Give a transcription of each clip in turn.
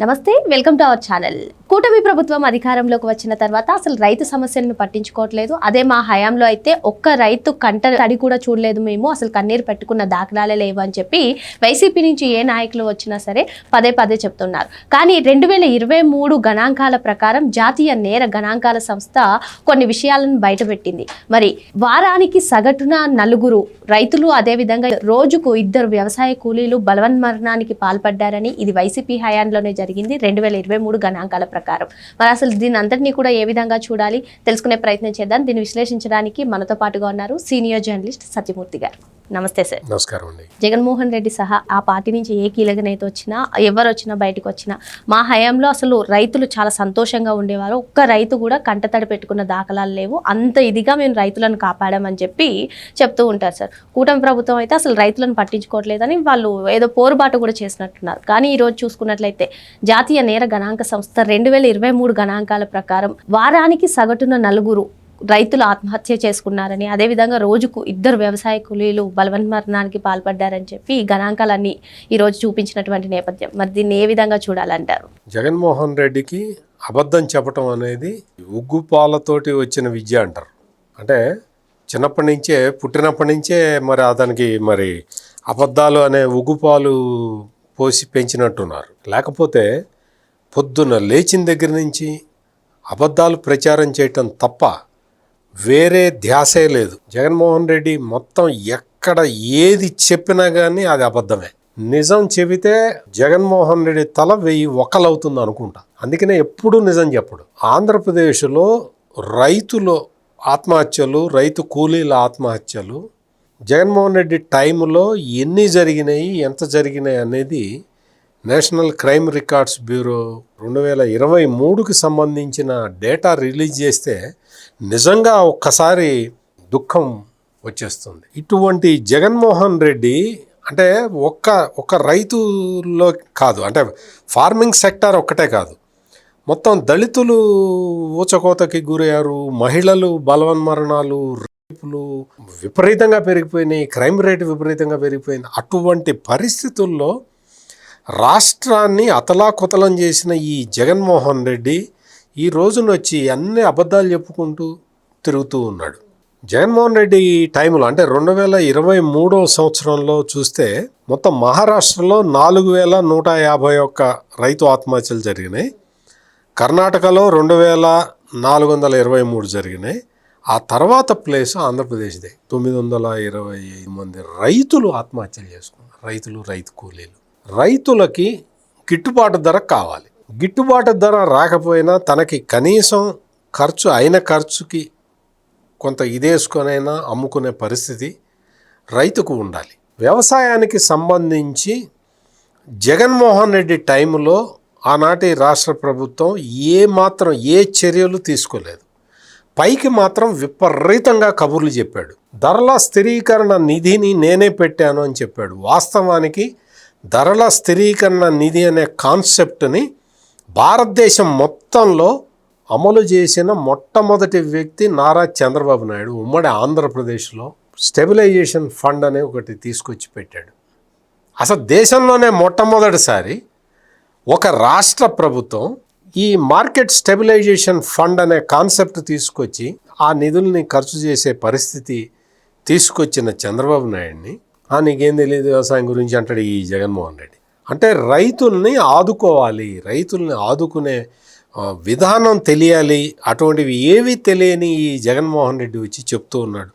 నమస్తే welcome to our channel. కూటమి ప్రభుత్వం అధికారంలోకి వచ్చిన తర్వాత అసలు రైతు సమస్యలను పట్టించుకోవట్లేదు. అదే మా హయాంలో అయితే ఒక్క రైతు కంట తడి కూడా చూడలేదు మేము. అసలు కన్నీరు పెట్టుకున్న దాఖలాలే లేవు అని చెప్పి వైసీపీ నుంచి ఏ నాయకులు వచ్చినా సరే పదే పదే చెప్తున్నారు. కానీ రెండు వేల ఇరవై మూడు గణాంకాల ప్రకారం జాతీయ నేర గణాంకాల సంస్థ కొన్ని విషయాలను బయటపెట్టింది. మరి వారానికి సగటున నలుగురు రైతులు అదేవిధంగా రోజుకు ఇద్దరు వ్యవసాయ కూలీలు బలవన్మరణానికి పాల్పడ్డారని ఇది వైసీపీ హయాంలోనే జరిగింది రెండు వేల ఇరవై మూడు గణాంకాల ప్రకారం. మరి అసలు దీని అంతటినీ కూడా ఏ విధంగా చూడాలి? తెలుసుకునే ప్రయత్నం చేద్దాం. దీన్ని విశ్లేషించడానికి మనతో పాటుగా ఉన్నారు సీనియర్ జర్నలిస్ట్ సత్యమూర్తి గారు. నమస్తే సార్. నమస్కారం అండి. జగన్మోహన్ రెడ్డి సహా ఆ పార్టీ నుంచి ఏ కీలక నేత వచ్చినా ఎవరు వచ్చినా బయటకు వచ్చినా మా హయాంలో అసలు రైతులు చాలా సంతోషంగా ఉండేవారు. ఒక్క రైతు కూడా కంటతడి పెట్టుకున్న దాఖలాలు లేవు. అంత ఇదిగా మేము రైతులను కాపాడామని చెప్పి చెప్తూ ఉంటారు సార్. కూటమి ప్రభుత్వం అయితే అసలు రైతులను పట్టించుకోవట్లేదని వాళ్ళు ఏదో పోరుబాటు కూడా చేసినట్టున్నారు. కానీ ఈ రోజు చూసుకున్నట్లయితే జాతీయ నేర గణాంక సంస్థ రెండు వేల ఇరవై మూడు గణాంకాల ప్రకారం వారానికి సగటున నలుగురు రైతులు ఆత్మహత్య చేసుకున్నారని అదేవిధంగా రోజుకు ఇద్దరు వ్యవసాయ కూలీలు బలవన్మరణానికి పాల్పడ్డారని చెప్పి ఈ గణాంకాలన్నీ ఈరోజు చూపించినటువంటి నేపథ్యం. మరి దీన్ని ఏ విధంగా చూడాలంటారు? జగన్మోహన్ రెడ్డికి అబద్ధం చెప్పటం అనేది ఉగ్గు పాలతోటి వచ్చిన విద్య అంటారు. అంటే చిన్నప్పటి నుంచే పుట్టినప్పటి నుంచే మరి అతనికి మరి అబద్ధాలు అనే ఉగ్గుపాలు పోసి పెంచినట్టున్నారు. లేకపోతే పొద్దున లేచిన దగ్గర నుంచి అబద్ధాలు ప్రచారం చేయటం తప్ప వేరే ధ్యాసే లేదు. జగన్మోహన్ రెడ్డి మొత్తం ఎక్కడ ఏది చెప్పినా కానీ అది అబద్ధమే. నిజం చెబితే జగన్మోహన్ రెడ్డి తల వెయ్యి ఒకలవుతుంది అనుకుంటా. అందుకనే ఎప్పుడూ నిజం చెప్పడు. ఆంధ్రప్రదేశ్లో రైతులు ఆత్మహత్యలు రైతు కూలీల ఆత్మహత్యలు జగన్మోహన్ రెడ్డి టైంలో ఎన్ని జరిగినాయి ఎంత జరిగినాయి అనేది నేషనల్ క్రైమ్ రికార్డ్స్ బ్యూరో రెండు వేల ఇరవై మూడుకి సంబంధించిన డేటా రిలీజ్ చేస్తే నిజంగా ఒక్కసారి దుఃఖం వచ్చేస్తుంది. ఇటువంటి జగన్మోహన్ రెడ్డి అంటే ఒక్క ఒక్క రైతులో కాదు అంటే ఫార్మింగ్ సెక్టార్ ఒక్కటే కాదు. మొత్తం దళితులు ఊచకోతకి గురయ్యారు మహిళలు బలవన్మరణాలు రేపులు విపరీతంగా పెరిగిపోయినాయి క్రైమ్ రేటు విపరీతంగా పెరిగిపోయింది. అటువంటి పరిస్థితుల్లో రాష్ట్రాన్ని అతలాకుతలం చేసిన ఈ జగన్మోహన్ రెడ్డి ఈ రోజున వచ్చి అన్ని అబద్ధాలు చెప్పుకుంటూ తిరుగుతూ ఉన్నాడు. జగన్మోహన్ రెడ్డి టైంలో అంటే రెండు వేల ఇరవై మూడో సంవత్సరంలో చూస్తే మొత్తం మహారాష్ట్రలో నాలుగు వేల నూట యాభై ఒక్క రైతు ఆత్మహత్యలు జరిగినాయి. కర్ణాటకలో రెండు వేల నాలుగు వందల ఇరవై మూడు జరిగినాయి. ఆ తర్వాత ప్లేస్ ఆంధ్రప్రదేశ్దే. తొమ్మిది వందల ఇరవై ఐదు మంది రైతులు ఆత్మహత్యలు చేసుకున్నారు. రైతులు రైతు కూలీలు. రైతులకి గిట్టుబాటు ధర కావాలి. గిట్టుబాటు ధర రాకపోయినా తనకి కనీసం ఖర్చు అయిన ఖర్చుకి కొంత ఇదేసుకొనైనా అమ్ముకునే పరిస్థితి రైతుకు ఉండాలి. వ్యవసాయానికి సంబంధించి జగన్మోహన్ రెడ్డి టైంలో ఆనాటి రాష్ట్ర ప్రభుత్వం ఏ మాత్రం ఏ చర్యలు తీసుకోలేదు. పైకి మాత్రం విపరీతంగా కబుర్లు చెప్పాడు. ధరల స్థిరీకరణ నిధిని నేనే పెట్టాను అని చెప్పాడు. వాస్తవానికి ధరల స్థిరీకరణ నిధి అనే కాన్సెప్ట్ని భారతదేశం మొత్తంలో అమలు చేసిన మొట్టమొదటి వ్యక్తి నారా చంద్రబాబు నాయుడు. ఉమ్మడి ఆంధ్రప్రదేశ్లో స్టెబిలైజేషన్ ఫండ్ అనే ఒకటి తీసుకొచ్చి పెట్టాడు. అసలు దేశంలోనే మొట్టమొదటిసారి ఒక రాష్ట్ర ప్రభుత్వం ఈ మార్కెట్ స్టెబిలైజేషన్ ఫండ్ అనే కాన్సెప్ట్ తీసుకొచ్చి ఆ నిధుల్ని ఖర్చు చేసే పరిస్థితి తీసుకొచ్చిన చంద్రబాబు నాయుడిని నీకేం తెలియదు వ్యవసాయం గురించి అంటాడు ఈ జగన్మోహన్ రెడ్డి. అంటే రైతుల్ని ఆదుకోవాలి రైతుల్ని ఆదుకునే విధానం తెలియాలి అటువంటివి ఏవి తెలియని ఈ జగన్మోహన్ రెడ్డి వచ్చి చెప్తూ ఉన్నాడు.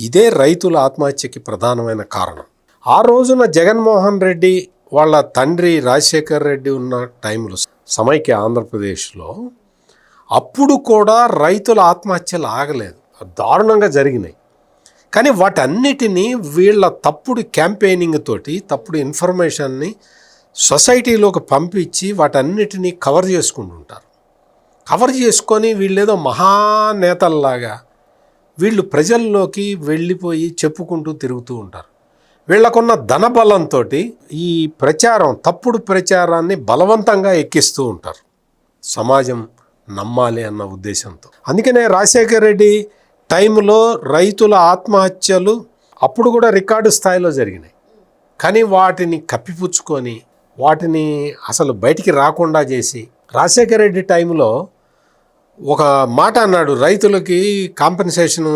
ఇదే రైతుల ఆత్మహత్యకి ప్రధానమైన కారణం. ఆ రోజున జగన్మోహన్ రెడ్డి వాళ్ళ తండ్రి రాజశేఖర్ రెడ్డి ఉన్న టైంలో సమైక్య ఆంధ్రప్రదేశ్లో అప్పుడు కూడా రైతుల ఆత్మహత్యలు ఆగలేదు. దారుణంగా జరిగినాయి. కానీ వాటన్నిటినీ వీళ్ళ తప్పుడు క్యాంపెయినింగ్ తోటి తప్పుడు ఇన్ఫర్మేషన్ని సొసైటీలోకి పంపించి వాటన్నిటినీ కవర్ చేసుకుంటుంటారు. కవర్ చేసుకొని వీళ్ళేదో మహానేతల్లాగా వీళ్ళు ప్రజల్లోకి వెళ్ళిపోయి చెప్పుకుంటూ తిరుగుతూ ఉంటారు. వీళ్ళకున్న ధనబలంతో ఈ ప్రచారం తప్పుడు ప్రచారాన్ని బలవంతంగా ఎక్కిస్తూ ఉంటారు. సమాజం నమ్మాలి అన్న ఉద్దేశంతో. అందుకనే రాజశేఖర రెడ్డి టైంలో రైతుల ఆత్మహత్యలు అప్పుడు కూడా రికార్డు స్థాయిలో జరిగినాయి. కానీ వాటిని కప్పిపుచ్చుకొని వాటిని అసలు బయటికి రాకుండా చేసి రాజశేఖర రెడ్డి టైంలో ఒక మాట అన్నాడు రైతులకి కాంపెన్సేషన్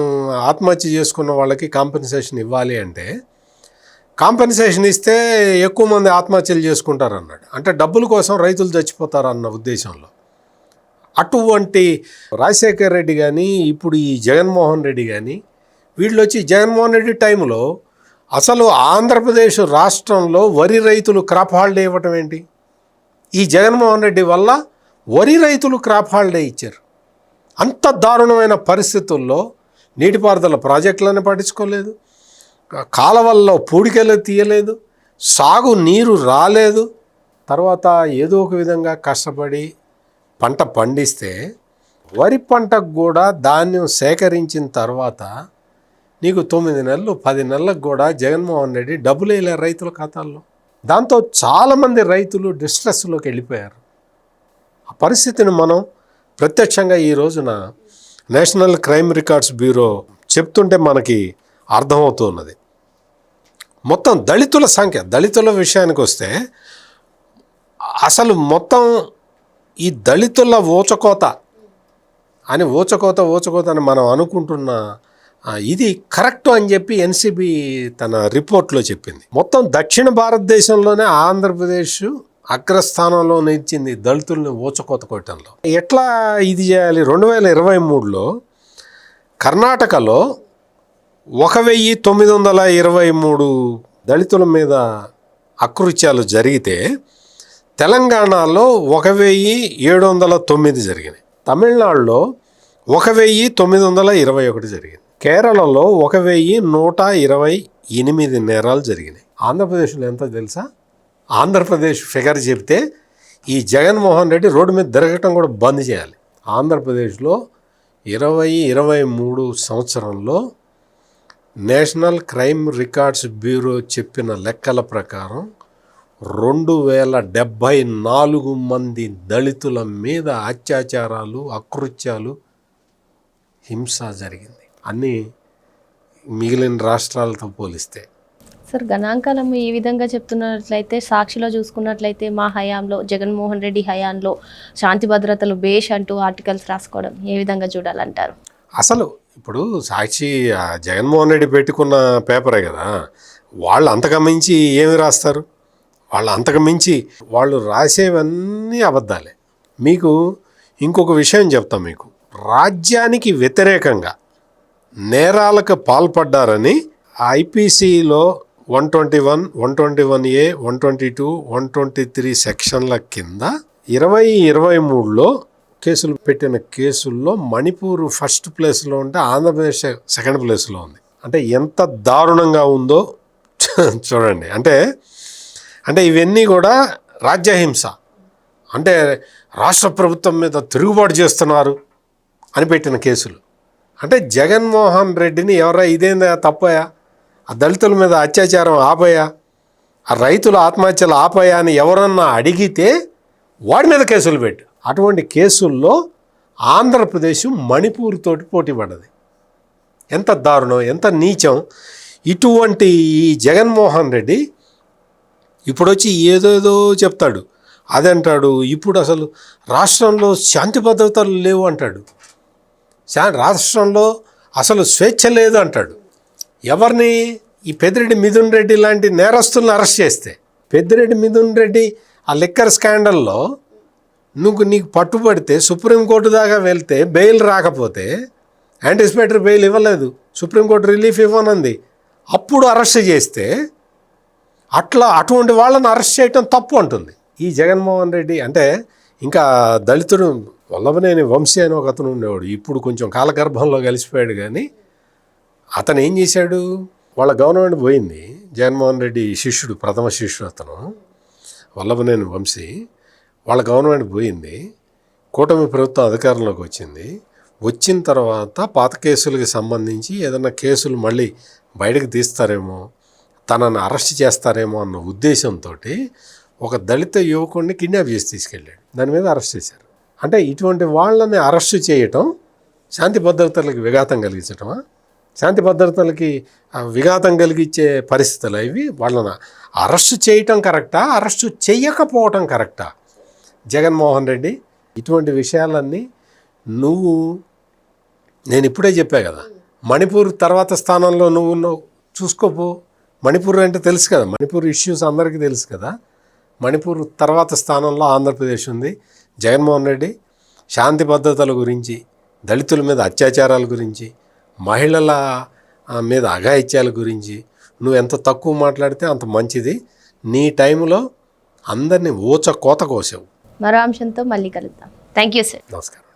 ఆత్మహత్య చేసుకున్న వాళ్ళకి కాంపెన్సేషన్ ఇవ్వాలి అంటే కాంపెన్సేషన్ ఇస్తే ఎక్కువ మంది ఆత్మహత్యలు చేసుకుంటారు అన్నాడు అంటే డబ్బుల కోసం రైతులు చచ్చిపోతారు అన్న ఉద్దేశంలో. అటువంటి రాజశేఖర్ రెడ్డి కానీ ఇప్పుడు ఈ జగన్మోహన్ రెడ్డి కానీ వీళ్ళు వచ్చి జగన్మోహన్ రెడ్డి టైంలో అసలు ఆంధ్రప్రదేశ్ రాష్ట్రంలో వరి రైతులు క్రాప్ హాలిడే ఇవ్వటం ఏంటి? ఈ జగన్మోహన్ రెడ్డి వల్ల వరి రైతులు క్రాప్ హాలిడే ఇచ్చారు. అంత దారుణమైన పరిస్థితుల్లో నీటిపారుదల ప్రాజెక్టులను పట్టించుకోలేదు. కాలవల్లో పూడికలు తీయలేదు. సాగు నీరు రాలేదు. తర్వాత ఏదో ఒక విధంగా కష్టపడి పంట పండిస్తే వరి పంటకు కూడా ధాన్యం సేకరించిన తర్వాత నీకు తొమ్మిది నెలలు పది నెలలకు కూడా జగన్మోహన్ రెడ్డి డబ్బులు వేయలేరు రైతుల ఖాతాల్లో. దాంతో చాలామంది రైతులు డిస్ట్రెస్లోకి వెళ్ళిపోయారు. ఆ పరిస్థితిని మనం ప్రత్యక్షంగా ఈ రోజున నేషనల్ క్రైమ్ రికార్డ్స్ బ్యూరో చెప్తుంటే మనకి అర్థమవుతున్నది. మొత్తం దళితుల సంఖ్య దళితుల విషయానికి వస్తే అసలు మొత్తం ఈ దళితుల ఊచకోత అని ఊచకోత ఊచకోత అని మనం అనుకుంటున్న ఇది కరెక్ట్ అని చెప్పి ఎన్సిబి తన రిపోర్ట్లో చెప్పింది. మొత్తం దక్షిణ భారతదేశంలోనే ఆంధ్రప్రదేశ్ అగ్రస్థానంలో నిలిచింది దళితుల్ని ఊచకోత కొట్టడంలో. ఎట్లా ఇది చేయాలి? రెండు వేల ఇరవై మూడులో కర్ణాటకలో ఒక వెయ్యి తొమ్మిది వందల ఇరవై మూడు దళితుల మీద అకృత్యాలు జరిగితే తెలంగాణలో ఒక వెయ్యి ఏడు వందల తొమ్మిది జరిగినాయి. తమిళనాడులో ఒక వెయ్యి తొమ్మిది వందల ఇరవై ఒకటి జరిగింది. కేరళలో ఒక వెయ్యి నూట ఇరవై ఎనిమిది నేరాలు జరిగినాయి. ఆంధ్రప్రదేశ్లో ఎంత తెలుసా? ఆంధ్రప్రదేశ్ ఫిగర్ చెప్తే ఈ జగన్మోహన్ రెడ్డి రోడ్డు మీద తిరగటం కూడా బంద్ చేయాలి. ఆంధ్రప్రదేశ్లో ఇరవై ఇరవై మూడు సంవత్సరంలో నేషనల్ క్రైమ్ రికార్డ్స్ బ్యూరో చెప్పిన లెక్కల ప్రకారం రెండు వేల డెబ్భై నాలుగు మంది దళితుల మీద అత్యాచారాలు అకృత్యాలు హింస జరిగింది. అన్నీ మిగిలిన రాష్ట్రాలతో పోలిస్తే. సార్ గణాంకాలం ఈ విధంగా చెప్తున్నట్లయితే సాక్షిలో చూసుకున్నట్లయితే మా హయాంలో జగన్మోహన్ రెడ్డి హయాంలో శాంతి భద్రతలు బేష్ అంటూ ఆర్టికల్స్ రాసుకోవడం ఏ విధంగా చూడాలంటారు? అసలు ఇప్పుడు సాక్షి జగన్మోహన్ రెడ్డి పెట్టుకున్న పేపరే కదా. వాళ్ళు అంతకు మించి ఏమి రాస్తారు? వాళ్ళు అంతకు మించి వాళ్ళు రాసేవన్నీ అబద్ధాలే. మీకు ఇంకొక విషయం చెప్తాం మీకు. రాజ్యానికి వ్యతిరేకంగా నేరాలకు పాల్పడ్డారని ఐపీసీలో one twenty one one twenty one A one twenty two one twenty three సెక్షన్ల కింద ఇరవై ఇరవై మూడులో కేసులు పెట్టిన కేసుల్లో మణిపూర్ ఫస్ట్ ప్లేస్లో ఉంటే ఆంధ్రప్రదేశ్ సెకండ్ ప్లేస్లో ఉంది. అంటే ఎంత దారుణంగా ఉందో చూడండి. అంటే అంటే ఇవన్నీ కూడా రాజ్యహింస. అంటే రాష్ట్ర ప్రభుత్వం మీద తిరుగుబాటు చేస్తున్నారు అని పెట్టిన కేసులు. అంటే జగన్మోహన్ రెడ్డిని ఎవరా ఇదేందా తప్పయా? ఆ దళితుల మీద అత్యాచారం ఆపయా? ఆ రైతుల ఆత్మహత్యలు ఆపయా అని ఎవరన్నా అడిగితే వాడి మీద కేసులు పెట్టు. అటువంటి కేసుల్లో ఆంధ్రప్రదేశ్ మణిపూర్ తోటి పోటీ పడ్డది. ఎంత దారుణం ఎంత నీచం. ఇటువంటి ఈ జగన్మోహన్ రెడ్డి ఇప్పుడు వచ్చి ఏదేదో చెప్తాడు. అదంటాడు ఇప్పుడు అసలు రాష్ట్రంలో శాంతి భద్రతలు లేవు అంటాడు. రాష్ట్రంలో అసలు స్వేచ్ఛ లేదు అంటాడు. ఎవరిని? ఈ పెద్దిరెడ్డి మిథున్ రెడ్డి లాంటి నేరస్తులను అరెస్ట్ చేస్తే. పెద్దిరెడ్డి మిథున్ రెడ్డి ఆ లిక్కర్ స్కాండల్లో నువ్వు నీకు పట్టుబడితే సుప్రీంకోర్టు దాకా వెళ్తే బెయిల్ రాకపోతే యాంటిసిపేటరీ బెయిల్ ఇవ్వలేదు. సుప్రీంకోర్టు రిలీఫ్ ఇవ్వనుంది. అప్పుడు అరెస్ట్ చేస్తే అట్లా అటువంటి వాళ్ళని అరెస్ట్ చేయటం తప్పు అంటుంది. ఈ జగన్మోహన్ రెడ్డి అంటే ఇంకా దళితుడు వల్లభనేని వంశీ అని ఒక అతను ఉండేవాడు. ఇప్పుడు కొంచెం కాలగర్భంలో కలిసిపోయాడు కానీ అతను ఏం చేశాడు? వాళ్ళ గవర్నమెంట్ పోయింది. జగన్మోహన్ రెడ్డి శిష్యుడు ప్రథమ శిష్యుడు అతను వల్లభనేని వంశీ. వాళ్ళ గవర్నమెంట్ పోయింది. కూటమి ప్రభుత్వం అధికారంలోకి వచ్చింది. వచ్చిన తర్వాత పాత కేసులకి సంబంధించి ఏదైనా కేసులు మళ్ళీ బయటకు తీస్తారేమో తనను అరెస్ట్ చేస్తారేమో అన్న ఉద్దేశంతో ఒక దళిత యువకుడిని కిడ్నాప్ చేసి తీసుకెళ్ళాడు. దాని మీద అరెస్ట్ చేశారు. అంటే ఇటువంటి వాళ్ళని అరెస్ట్ చేయటం శాంతి భద్రతలకు విఘాతం కలిగించటమా? శాంతి భద్రతలకి విఘాతం కలిగించే పరిస్థితులు ఇవి వాళ్ళని అరెస్టు చేయటం కరెక్టా? అరెస్టు చేయకపోవటం కరెక్టా? జగన్మోహన్ రెడ్డి ఇటువంటి విషయాలన్నీ నువ్వు నేను ఇప్పుడే చెప్పా కదా మణిపూర్ తర్వాత స్థానంలో నువ్వు చూసుకోపో. మణిపూర్ అంటే తెలుసు కదా. మణిపూర్ ఇష్యూస్ అందరికీ తెలుసు కదా. మణిపూర్ తర్వాత స్థానంలో ఆంధ్రప్రదేశ్ ఉంది. జగన్మోహన్ రెడ్డి శాంతి భద్రతల గురించి దళితుల మీద అత్యాచారాల గురించి మహిళల మీద అఘాయిత్యాల గురించి నువ్వు ఎంత తక్కువ మాట్లాడితే అంత మంచిది. నీ టైంలో అందరినీ ఊచ కోత కోసావు. మరో అంశంతో మళ్ళీ కలుద్దాం. థ్యాంక్ యూ సార్ నమస్కారం.